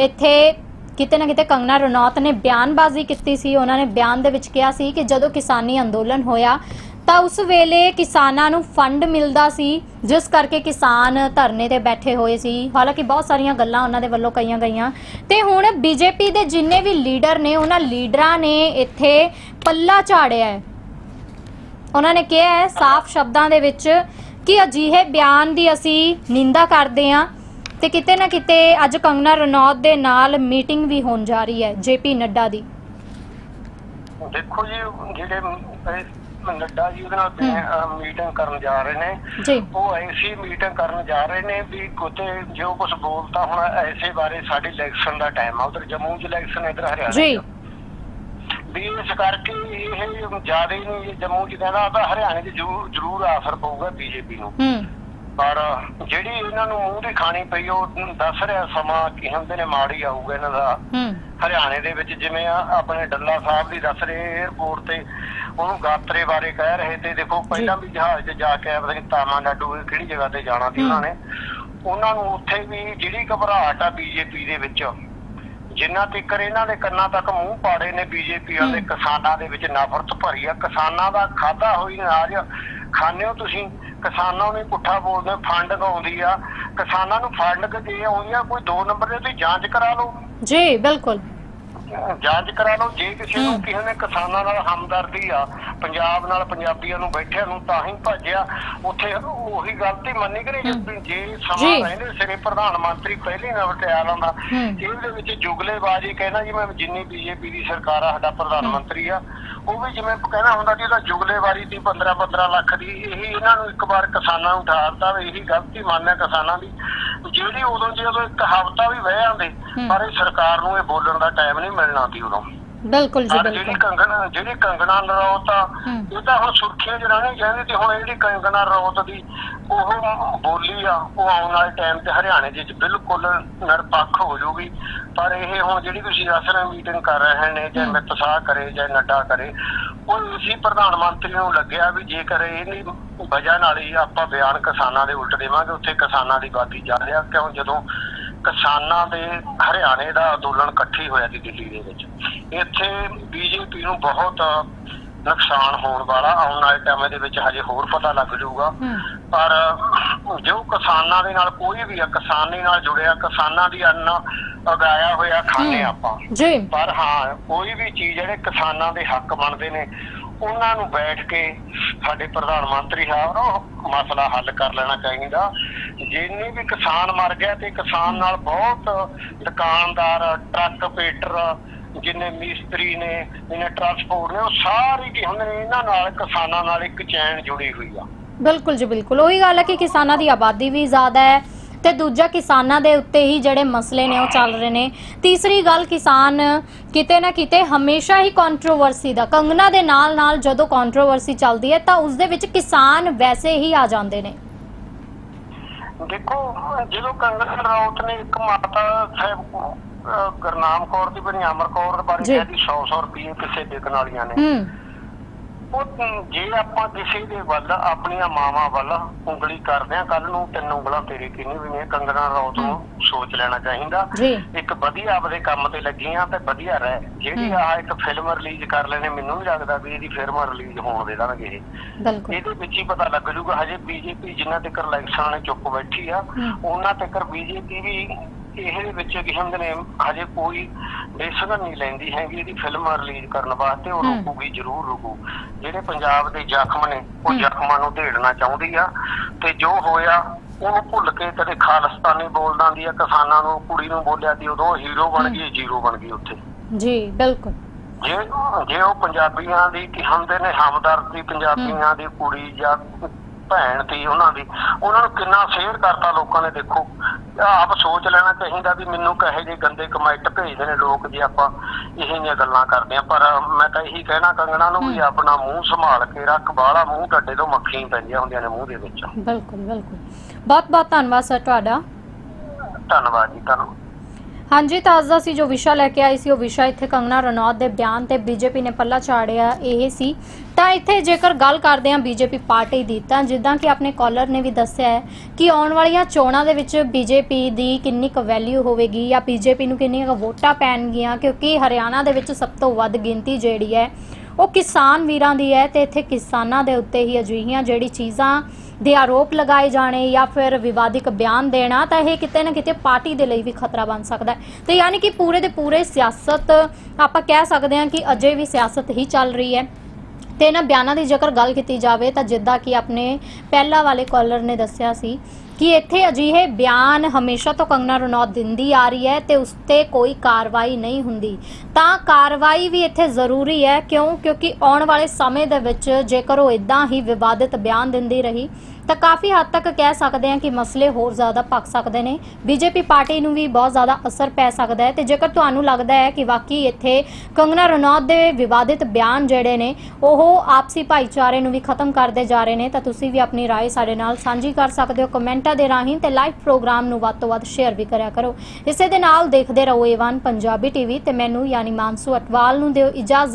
ਇੱਥੇ ਕਿਤੇ ਨਾ ਕਿਤੇ ਕੰਗਨਾ ਰਣੌਤ ਨੇ ਬਿਆਨਬਾਜ਼ੀ ਕੀਤੀ ਸੀ। ਉਹਨਾਂ ਨੇ ਬਿਆਨ ਦੇ ਵਿੱਚ ਕਿਹਾ ਸੀ ਕਿ ਜਦੋਂ ਕਿਸਾਨੀ ਅੰਦੋਲਨ ਹੋਇਆ ਤਾਂ ਉਸ ਵੇਲੇ ਕਿਸਾਨਾਂ ਨੂੰ ਫੰਡ ਮਿਲਦਾ ਸੀ, ਜਿਸ ਕਰਕੇ ਕਿਸਾਨ ਧਰਨੇ ਤੇ ਬੈਠੇ ਹੋਏ ਸੀ। ਹਾਲਾਂਕਿ ਬਹੁਤ ਸਾਰੀਆਂ ਗੱਲਾਂ ਉਹਨਾਂ ਦੇ ਵੱਲੋਂ ਕਹੀਆਂ ਗਈਆਂ। ਤੇ ਹੁਣ ਬੀਜੇਪੀ ਦੇ ਜਿੰਨੇ ਵੀ ਲੀਡਰ ਨੇ, ਉਹਨਾਂ ਲੀਡਰਾਂ ਨੇ ਇੱਥੇ ਪੱਲਾ ਝਾੜਿਆ ਹੈ। ਉਹਨਾਂ ਨੇ ਕਿਹਾ ਹੈ, ਸਾਫ਼ ਸ਼ਬਦਾਂ ਦੇ ਵਿੱਚ ਕਿ ਅਜਿਹੇ ਬਿਆਨ ਦੀ ਅਸੀਂ ਨਿੰਦਾ ਕਰਦੇ ਹਾਂ ਤੇ ਕਿਤੇ ਨਾ ਕਿਤੇ ਅੱਜ ਕੰਗਨਾ ਰਣੌਤ ਦੇ ਨਾਲ ਮੀਟਿੰਗ ਵੀ ਹੋਣ ਜਾ ਰਹੀ ਹੈ, ਜੇਪੀ ਨੱਡਾ ਦੀ। ਦੇਖੋ ਜੀ, ਜਿਹੜੇ ਨੱਡਾ ਜੀ ਉਹਦੇ ਨਾਲ ਮੀਟਿੰਗ ਕਰਨ ਜਾ ਰਹੇ ਨੇ। ਉਹ ਐਸੀ ਮੀਟਿੰਗ ਕਰਨ ਜਾ ਰਹੇ ਨੇ ਵੀ ਕਿਤੇ ਜੋ ਕੁਝ ਬੋਲਤਾ ਹੁਣ ਐਸੇ ਬਾਰੇ ਸਾਡੀ ਇਲੈਕਸ਼ਨ ਦਾ ਟਾਈਮ ਆ। ਉਧਰ ਜੰਮੂ 'ਚ ਇਲੈਕਸ਼ਨ ਇਧਰ ਹਰਿਆਣਾ। ਜੀ। ਵੀ ਇਸ ਕਰਕੇ ਇਹ ਜ਼ਿਆਦਾ ਨਹੀਂ ਜੰਮੂ 'ਚ ਕਹਿੰਦਾ ਤਾਂ ਹਰਿਆਣੇ 'ਚ ਜ਼ਰੂਰ ਆਸਰ ਪਊਗਾ ਬੀਜੇਪੀ ਨੂੰ। ਪਰ ਜਿਹੜੀ ਇਹਨਾਂ ਨੂੰ ਮੂੰਹ ਦੀ ਖਾਣੀ ਪਈ ਉਹ ਦੱਸ ਰਿਹਾ ਸਮਾਂ ਕੀ ਹੁੰਦੇ ਨੇ ਮਾੜੀ ਆਊਗਾ ਇਹਨਾਂ ਦਾ। ਹੂੰ। ਹਰਿਆਣੇ ਦੇ ਵਿੱਚ ਜਿਵੇਂ ਆ ਆਪਣੇ ਡੱਲਾ ਸਾਹਿਬ ਦੀ ਦੱਸ ਰਹੇ 에어ਪੋਰਟ ਤੇ ਉਹਨੂੰ ਗਾਤਰੇ ਬਾਰੇ ਕਹਿ ਰਹੇ ਤੇ ਦੇਖੋ ਪਹਿਲਾਂ ਵੀ ਜਹਾਜ਼ 'ਚ ਜਾ ਕੇ ਆਇਆ ਪਤਾ ਨਹੀਂ ਤਾਮਾਨਾਡੂ ਕਿਹੜੀ ਜਗ੍ਹਾ ਤੇ ਜਾਣਾ ਸੀ ਉਹਨਾਂ ਨੇ। ਉਹਨਾਂ ਨੂੰ ਉੱਥੇ ਵੀ ਜਿਹੜੀ ਘਬਰਾਹਟ ਆ ਬੀਜੇਪੀ ਦੇ ਵਿੱਚ ਜਿੰਨਾ ਤੱਕਰ ਇਹਨਾਂ ਦੇ ਕੰਨਾਂ ਤੱਕ ਮੂੰਹ ਪਾੜੇ ਨੇ ਬੀਜੇਪੀ ਵਾਲੇ। ਕਿਸਾਨਾਂ ਦੇ ਵਿੱਚ ਨਫ਼ਰਤ ਭਰੀ ਆ। ਕਿਸਾਨਾਂ ਦਾ ਖਾਦਾ ਹੋਈ ਨਾਜ ਖਾਣੇ ਹੋ ਤੁਸੀਂ? ਕਿਸਾਨਾਂ ਨੂੰ ਪੁੱਠਾ ਬੋਲਦੇ ਫੰਡ ਆਉਂਦੀ ਆ। ਕਿਸਾਨਾਂ ਨੂੰ ਫੰਡ ਜੇ ਆਉਂਦੀ ਆ ਕੋਈ ਦੋ ਨੰਬਰ ਦੇ ਤੁਸੀਂ ਜਾਂਚ ਕਰਾ ਲਓ। ਜੀ ਬਿਲਕੁਲ ਜਾਂਚ ਕਰਾ ਲਓ ਜੇ ਕਿਸੇ ਨੂੰ। ਕਿਸੇ ਨੇ ਕਿਸਾਨਾਂ ਨਾਲ ਹਮਦਰਦੀ ਆ ਪੰਜਾਬ ਨਾਲ ਪੰਜਾਬੀਆਂ ਨੂੰ ਬੈਠਿਆਂ ਨੂੰ ਤਾਂ ਹੀ ਭੱਜਿਆ ਉੱਥੇ ਉਹੀ ਗਲਤੀ ਮੰਨੀ ਕਿ ਨਹੀਂ। ਜੇ- ਜੇ ਜੀ। ਸਮਾਂ ਰਹਿੰਦੇ ਸਿਰੇ ਪ੍ਰਧਾਨ ਮੰਤਰੀ ਪਹਿਲੀ ਨੰਬਰ ਤੇ ਆ ਲਾਂਦਾ। ਇਹਦੇ ਵਿੱਚ ਜੁਗਲੇਬਾਜ਼ੀ ਕਹਿੰਦਾ ਜੀ ਮੈਂ ਜਿੰਨੀ ਬੀਜੇਪੀ ਦੀ ਸਰਕਾਰ ਆ ਸਾਡਾ ਪ੍ਰਧਾਨ। ਮੰਤਰੀ ਆ ਉਹ ਵੀ ਜਿਵੇਂ ਕਹਿੰਦਾ ਹੁੰਦਾ ਕਿ ਉਹਦਾ ਜੁਗਲੇਬਾਜ਼ੀ ਦੀ 15 15 ਲੱਖ ਦੀ ਇਹੀ ਇਹਨਾਂ ਨੂੰ ਇੱਕ ਵਾਰ ਕਿਸਾਨਾਂ ਨੂੰ ਉਠਾਰਤਾ ਵੀ ਇਹੀ ਗਲਤੀ ਮੰਨਿਆ ਕਿਸਾਨਾਂ ਦੀ ਜਿਹੜੀ ਉਦੋਂ ਜੇ ਉਦੋਂ ਇੱਕ ਹਫ਼ਤਾ ਵੀ ਵਹਿ ਜਾਂਦੇ। ਪਰ ਇਹ ਸਰਕਾਰ ਨੂੰ ਇਹ ਬੋਲਣ ਦਾ ਟਾਈਮ ਨਹੀਂ ਮਿਲਣਾ ਸੀ ਉਦੋਂ ਬਿਲਕੁਲ ਜੀ ਪਰ ਜਿਹੜੀ ਬਿਲਕੁਲ ਕੰਗਣਾ ਜਿਹੜੀ ਕੰਗਣਾ ਰੌਤ ਆ। ਇਹ ਤਾਂ ਹੁਣ ਸੁਰਖੀਆਂ ਜਿਹੜਾ ਨਹੀਂ ਕਹਿੰਦੇ ਤੇ ਹੁਣ ਇਹ ਜਿਹੜੀ ਕੰਗਣਾ ਰੌਤ ਦੀ ਉਹ ਬੋਲੀ ਆ ਉਹ ਆਉਣ ਵਾਲੇ ਟਾਈਮ ਤੇ ਹਰਿਆਣੇ ਦੇ ਵਿੱਚ ਬਿਲਕੁਲ ਨਿਰਪੱਖ ਹੋ ਜਾਊਗੀ ਪਰ ਇਹ ਹੁਣ ਜਿਹੜੀ ਤੁਸੀਂ ਦੱਸ ਰਹੇ ਮੀਟਿੰਗ ਕਰ ਰਹੇ ਨੇ ਜਾਂ ਹਮ। ਮਿੱਤ ਸਾਹ ਕਰੇ ਜਾਂ ਨੱਡਾ ਕਰੇ ਉਹ ਇਸੀ ਪ੍ਰਧਾਨ ਮੰਤਰੀ ਨੂੰ ਲੱਗਿਆ ਵੀ ਜੇਕਰ ਇਹਦੀ ਵਜ੍ਹਾ ਨਾਲ ਹੀ ਆਪਾਂ ਬਿਆਨ ਕਿਸਾਨਾਂ ਦੇ ਉਲਟ ਦੇਵਾਂਗੇ ਉੱਥੇ ਕਿਸਾਨਾਂ ਦੀ ਬਾਦੀ ਜਾ ਰਿਹਾ ਕਿਉਂ ਜਦੋਂ ਕਿਸਾਨਾਂ ਦੇ ਹਰਿਆਣੇ ਦਾ ਅੰਦੋਲਨ ਇਕੱਠੀ ਹੋਇਆ ਸੀ ਦਿੱਲੀ ਦੇ ਵਿੱਚ। ਇੱਥੇ ਬੀਜੇਪੀ ਨੂੰ ਬਹੁਤ ਨੁਕਸਾਨ ਹੋਣ ਵਾਲਾ ਆਉਣ ਵਾਲੇ ਟਾਈਮ ਦੇ ਵਿੱਚ ਹਜੇ ਹੋਰ ਪਤਾ ਲੱਗ ਜਾਊਗਾ। ਪਰ ਜੋ ਕਿਸਾਨਾਂ ਦੇ ਨਾਲ ਕੋਈ ਵੀ ਆ ਕਿਸਾਨੀ ਨਾਲ ਜੁੜਿਆ ਕਿਸਾਨਾਂ ਦੀ ਅੰਨ ਉਗਾਇਆ ਹੋਇਆ ਖਾਣੇ ਹਮ। ਆਪਾਂ। ਜੀ। ਪਰ ਹਾਂ ਕੋਈ ਵੀ ਚੀਜ਼ ਜਿਹੜੇ ਕਿਸਾਨਾਂ ਦੇ ਹੱਕ ਬਣਦੇ ਨੇ ਉਹਨਾਂ ਨੂੰ ਬੈਠ ਕੇ ਸਾਡੇ ਪ੍ਰਧਾਨ ਮੰਤਰੀ ਸਾਹਿਬ ਨੂੰ ਮਸਲਾ ਹੱਲ ਕਰ ਲੈਣਾ ਚਾਹੀਦਾ। ਜਿੰਨੀ ਵੀ ਕਿਸਾਨ ਮਰ ਗਿਆ ਤੇ ਕਿਸਾਨ ਨਾਲ ਬਹੁਤ ਦੁਕਾਨਦਾਰ, ਟਰੱਕ ਪੇਟਰ ਜਿੰਨੇ ਮਿਸਤਰੀ ਨੇ, ਜਿੰਨੇ ਟਰਾਂਸਪੋਰਟ ਨੇ, ਉਹ ਸਾਰੇ ਕੀ ਹੁੰਦੇ ਨੇ ਇਹਨਾਂ ਨਾਲ ਕਿਸਾਨਾਂ ਨਾਲ ਇੱਕ ਚੈਨ ਜੁੜੀ ਹੋਈ ਆ। ਬਿਲਕੁਲ ਜੀ ਬਿਲਕੁਲ। ਉਹੀ ਗੱਲ ਹੈ ਕਿ ਕਿਸਾਨਾਂ ਦੀ ਆਬਾਦੀ ਵੀ ਜ਼ਿਆਦਾ ਹੈ। ਤੇ ਦੂਜਾ ਕਿਸਾਨਾਂ ਦੇ ਉੱਤੇ ਹੀ ਜਿਹੜੇ ਮਸਲੇ ਨੇ ਉਹ ਚੱਲ ਰਹੇ ਨੇ। ਤੀਸਰੀ ਗੱਲ ਕਿਸਾਨ ਕਿਤੇ ਨਾ ਕਿਤੇ ਹਮੇਸ਼ਾ ਹੀ ਕੰਟਰੋਵਰਸੀ ਦਾ ਕੰਗਨਾ ਦੇ ਨਾਲ ਨਾਲ ਜਦੋਂ ਕੰਟਰੋਵਰਸੀ ਚੱਲਦੀ ਹੈ ਤਾਂ ਉਸ ਦੇ ਵਿੱਚ ਕਿਸਾਨ ਵੈਸੇ ਹੀ ਆ ਜਾਂਦੇ ਨੇ। ਦੇਖੋ ਜਦੋਂ ਕੰਗਨਾ ਰੌਤ ਨੇ ਇੱਕ ਮਾਤਾ ਸਾਹਿਬ ਅਹ, ਗੁਰਨਾਮ ਕੌਰ ਦੀ ਬਣੀ ਅਮਰ ਕੌਰ ਬਾਰੇ। ਕਹਿੰਦੀ 100 100 ਰੁਪਏ ਕਿਸੇ ਵਿਕਣ ਵਾਲੀਆਂ ਨੇ। ਹੂੰ। ਉਹ ਜੇ ਆਪਾਂ ਕਿਸੇ ਦੇ ਵੱਲ ਆਪਣੀਆਂ ਮਾਵਾਂ ਵੱਲ ਉਂਗਲੀ ਕਰਦੇ ਆ ਕੱਲ ਨੂੰ ਤਿੰਨ ਉਂਗਲਾਂ ਤੇਰੇ ਕਿੰਨੀ ਵੀ ਨੇ ਕੰਗਣਾ ਰੌਤ ਨੂੰ ਸੋਚ ਲੈਣਾ ਚਾਹੀਦਾ। ਇੱਕ ਵਧੀਆ ਆਪਦੇ ਕੰਮ ਤੇ ਲੱਗੀਆਂ ਤੇ ਵਧੀਆ ਰਹਿ। ਜਿਹੜੀ ਹਮ। ਆ ਇੱਕ ਫਿਲਮ ਰਿਲੀਜ਼ ਕਰ ਲੈਣੇ ਮੈਨੂੰ ਨਹੀਂ ਲੱਗਦਾ ਵੀ ਇਹਦੀ ਫਿਲਮ ਰਿਲੀਜ਼ ਹੋਣ ਦੇ ਦੇਣਗੇ ਇਹ। ਬਿਲਕੁਲ। ਇਹਦੇ ਵਿੱਚ ਹੀ ਪਤਾ ਲੱਗ ਜੂਗਾ ਹਜੇ ਬੀਜੇਪੀ ਜਿੰਨਾ ਤੱਕ ਇਲੈਕਸ਼ਨ ਨੇ ਚੁੱਪ ਬੈਠੀ ਆ। ਉਹਨਾਂ ਤੱਕ ਬੀਜੇਪੀ ਵੀ ਇਹਦੇ ਵਿੱਚ ਹੁੰਦੇ ਨੇ ਹਜੇ ਕੋਈ ਡਿਸੀਜਨ ਨਹੀਂ ਲੈਂਦੀ ਹੈਗੀ ਇਹਦੀ ਫਿਲਮ ਰਿਲੀਜ਼ ਕਰਨ ਵਾਸਤੇ ਉਹ। ਰੁਕੂਗੀ ਜ਼ਰੂਰ ਰੁਕੂ ਜਿਹੜੇ ਪੰਜਾਬ ਦੇ ਜ਼ਖਮ ਨੇ ਉਹ। ਜ਼ਖਮਾਂ ਨੂੰ ਢੇੜਨਾ ਚਾਹੁੰਦੀ ਆ ਤੇ ਜੋ ਹੋਇਆ ਉਹਨੂੰ ਭੁੱਲ ਕੇ ਕਦੇ ਖਾਲਿਸਤਾਨੀ ਬੋਲ ਦਿੰਦੀ ਆ ਕਿਸਾਨਾਂ ਨੂੰ ਕੁੜੀ ਨੂੰ ਬੋਲਿਆ ਦੀ ਉਦੋਂ ਹੀਰੋ ਬਣ। ਗਈ ਜ਼ੀਰੋ ਬਣ ਗਈ ਉੱਥੇ ਜੀ ਬਿਲਕੁਲ ਜੇ ਜੇ ਉਹ ਪੰਜਾਬੀਆਂ ਦੀ ਕੀ ਹੁੰਦੇ ਨੇ ਹਮਦਰਦੀ ਪੰਜਾਬੀਆਂ ਦੀ ਕੁੜੀ ਜਾਂ ਭੈਣ ਸੀ ਉਹਨਾਂ ਦੀ ਉਹਨਾਂ ਨੂੰ ਕਿੰਨਾ ਸ਼ੇਅਰ ਕਰਤਾ ਲੋਕਾਂ ਨੇ ਦੇਖੋ ਆਪ ਸੋਚ ਲੈਣਾ ਚਾਹੀਦਾ ਵੀ ਮੈਨੂੰ ਕਹੇ ਜੇ ਗੰਦੇ ਕਮੈਂਟ ਭੇਜਦੇ ਨੇ ਲੋਕ ਜੇ ਆਪਾਂ ਇਹੋ ਜਿਹੀਆਂ ਗੱਲਾਂ ਕਰਦੇ ਆ ਪਰ ਮੈਂ ਤਾਂ ਇਹੀ ਕਹਿਣਾ ਕੰਗਣਾ ਨੂੰ ਵੀ ਆਪਣਾ ਮੂੰਹ ਸੰਭਾਲ ਕੇ ਰੱਖ ਬਾਹਲਾ ਮੂੰਹ ਟੱਡੇ ਤੋਂ ਮੱਖੀ ਪੈਂਦੀਆਂ ਹੁੰਦੀਆਂ ਨੇ ਮੂੰਹ ਦੇ ਵਿੱਚ। ਬਿਲਕੁਲ ਬਿਲਕੁਲ। ਬਹੁਤ ਬਹੁਤ ਧੰਨਵਾਦ ਸਰ ਤੁਹਾਡਾ। ਧੰਨਵਾਦ ਜੀ ਧੰਨਵਾਦ। ਹਾਂਜੀ, ਤਾਜ਼ਾ ਅੱਜ ਸੀ ਜੋ ਵਿਸ਼ਾ ਲੈ ਕੇ ਆਈ ਸੀ, ਉਹ ਵਿਸ਼ਾ ਇੱਥੇ ਕੰਗਨਾ ਰਣੌਤ ਦੇ ਬਿਆਨ ਤੇ ਬੀਜੇਪੀ ਨੇ ਪੱਲਾ ਚਾੜਿਆ ਇਹ ਸੀ। ਤਾਂ ਇੱਥੇ ਜੇਕਰ ਗੱਲ ਕਰਦੇ ਹਾਂ ਬੀਜੇਪੀ ਪਾਰਟੀ ਦੀ, ਤਾਂ ਜਿੱਦਾਂ ਕਿ ਆਪਣੇ ਕਾਲਰ ਨੇ ਵੀ ਦੱਸਿਆ ਹੈ ਕਿ ਆਉਣ ਵਾਲੀਆਂ ਚੋਣਾਂ ਦੇ ਵਿੱਚ ਬੀਜੇਪੀ ਦੀ ਕਿੰਨੀ ਕੁ ਵੈਲਿਊ ਹੋਵੇਗੀ ਜਾਂ ਬੀਜੇਪੀ ਨੂੰ ਕਿੰਨੀਆਂ ਵੋਟਾਂ ਪੈਣਗੀਆਂ, ਕਿਉਂਕਿ ਹਰਿਆਣਾ ਦੇ ਵਿੱਚ ਸਭ ਤੋਂ ਵੱਧ ਗਿਣਤੀ ਜਿਹੜੀ ਹੈ ਉਹ ਕਿਸਾਨ ਵੀਰਾਂ ਦੀ ਹੈ ਤੇ ਇੱਥੇ ਕਿਸਾਨਾਂ ਦੇ ਉੱਤੇ ਹੀ ਅਜਿਹੀਆਂ ਜਿਹੜੀ ਚੀਜ਼ਾਂ ਦੇ ਆਰੋਪ ਲਗਾਏ ਜਾਣੇ ਜਾਂ ਫਿਰ ਵਿਵਾਦਿਕ ਬਿਆਨ ਦੇਣਾ ਤਾਂ ਇਹ ਕਿਤੇ ਨਾ ਕਿਤੇ ਪਾਰਟੀ ਦੇ ਲਈ ਵੀ ਖਤਰਾ ਬਣ ਸਕਦਾ ਹੈ। ਤੇ ਯਾਨੀ ਕਿ ਪੂਰੇ ਦੇ ਪੂਰੇ ਸਿਆਸਤ, ਆਪਾਂ ਕਹਿ ਸਕਦੇ ਹਾਂ ਕਿ ਅਜੇ ਵੀ ਸਿਆਸਤ ਹੀ ਚੱਲ ਰਹੀ ਹੈ। ਤੇ ਇਹਨਾਂ ਬਿਆਨਾਂ ਦੀ ਜੇਕਰ ਗੱਲ ਕੀਤੀ ਜਾਵੇ ਤਾਂ ਜਿੱਦਾਂ ਕਿ ਆਪਣੇ ਪਹਿਲਾ ਵਾਲੇ ਕਾਲਰ ਨੇ ਦੱਸਿਆ ਸੀ ਕਿ ਇੱਥੇ ਅਜਿਹੇ ਬਿਆਨ ਹਮੇਸ਼ਾ ਤੋਂ ਕੰਗਨਾ ਰਣੌਤ ਦਿੰਦੀ ਆ ਰਹੀ ਹੈ ਤੇ ਉਸ ਤੇ ਕੋਈ ਕਾਰਵਾਈ ਨਹੀਂ ਹੁੰਦੀ। ਤਾਂ ਕਾਰਵਾਈ ਵੀ ਇੱਥੇ ਜ਼ਰੂਰੀ ਹੈ ਕਿਉਂ? ਕਿਉਂਕਿ ਆਉਣ ਵਾਲੇ ਸਮੇਂ ਦੇ ਵਿੱਚ ਜੇਕਰ ਉਹ ਇਦਾਂ ਹੀ ਵਿਵਾਦਿਤ ਬਿਆਨ ਦਿੰਦੀ ਰਹੀ ਤਾਂ ਕਾਫੀ ਹੱਦ ਤੱਕ ਕਹਿ ਸਕਦੇ ਹਾਂ ਕਿ ਮਸਲੇ ਹੋਰ ਜ਼ਿਆਦਾ ਪੱਕ ਸਕਦੇ ਨੇ ਬੀਜੇਪੀ ਪਾਰਟੀ ਨੂੰ ਵੀ ਬਹੁਤ ਜ਼ਿਆਦਾ ਅਸਰ ਪੈ ਸਕਦਾ ਹੈ ਤੇ ਜੇਕਰ ਤੁਹਾਨੂੰ ਲੱਗਦਾ ਹੈ ਕਿ ਵਾਕਈ ਇੱਥੇ ਕੰਗਨਾ ਰਣੌਤ ਦੇ ਵਿਵਾਦਿਤ ਬਿਆਨ ਜਿਹੜੇ ਨੇ ਉਹ ਆਪਸੀ ਭਾਈਚਾਰੇ ਨੂੰ ਵੀ ਖਤਮ ਕਰਦੇ ਜਾ ਰਹੇ ਨੇ ਤਾਂ ਤੁਸੀਂ ਵੀ ਆਪਣੀ رائے ਸਾਡੇ ਨਾਲ ਸਾਂਝੀ ਕਰ ਸਕਦੇ ਹੋ ਕਮੈਂਟਾਂ ਦੇ ਰਾਹੀਂ ਤੇ ਲਾਈਵ ਪ੍ਰੋਗਰਾਮ ਨੂੰ ਵੱਧ ਤੋਂ ਵੱਧ ਸ਼ੇਅਰ ਵੀ ਕਰਿਆ ਕਰੋ ਇਸੇ ਦੇ ਨਾਲ ਦੇਖਦੇ ਰਹੋ ਏਵਨ ਪੰਜਾਬੀ ਟੀਵੀ ਤੇ ਮੈਨੂੰ ਯਾਨੀ ਮਾਨਸੂ ਅਟਵਾਲ ਨੂੰ ਦਿਓ ਇਜਾਜ਼ਤ